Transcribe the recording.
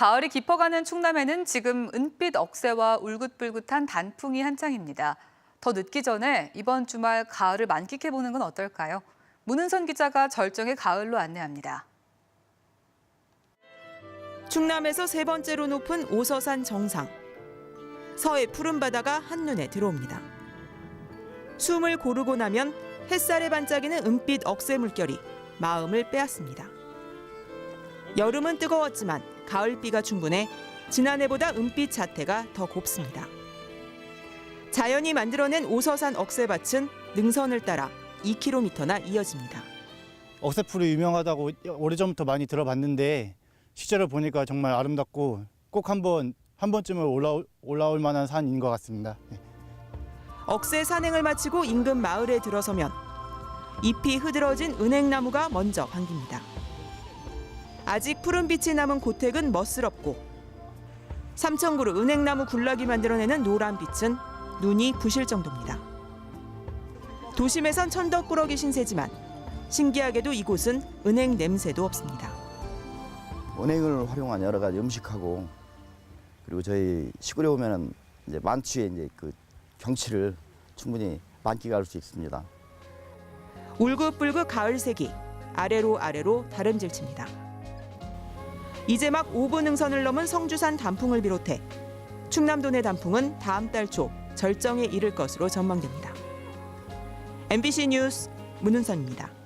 가을이 깊어가는 충남에는 지금 은빛 억새와 울긋불긋한 단풍이 한창입니다. 더 늦기 전에 이번 주말 가을을 만끽해 보는 건 어떨까요? 문은선 기자가 절정의 가을로 안내합니다. 충남에서 세 번째로 높은 오서산 정상. 서해 푸른 바다가 한눈에 들어옵니다. 숨을 고르고 나면 햇살에 반짝이는 은빛 억새 물결이 마음을 빼앗습니다. 여름은 뜨거웠지만 가을비가 충분해 지난해보다 은빛 자태가 더 곱습니다. 자연이 만들어낸 오서산 억새밭은 능선을 따라 2km나 이어집니다. 억새풀이 유명하다고 오래전부터 많이 들어봤는데 실제로 보니까 정말 아름답고 꼭 한번 한 번쯤은 올라올, 올라올 만한 산인 것 같습니다. 네. 억새 산행을 마치고 인근 마을에 들어서면 잎이 흐드러진 은행나무가 먼저 반깁니다. 아직 푸른 빛이 남은 고택은 멋스럽고 삼천그루 은행나무 군락이 만들어내는 노란 빛은 눈이 부실 정도입니다. 도심에선 천덕꾸러기 신세지만 신기하게도 이곳은 은행 냄새도 없습니다. 은행을 활용한 여러 가지 음식하고 그리고 저희 시골에 오면은 이제 만취의 이제 그 경치를 충분히 만끽할 수 있습니다. 울긋불긋 가을색이 아래로 아래로 다름질칩니다. 이제 막 5분 능선을 넘은 성주산 단풍을 비롯해 충남도 내 단풍은 다음 달 초 절정에 이를 것으로 전망됩니다. MBC 뉴스 문은선입니다.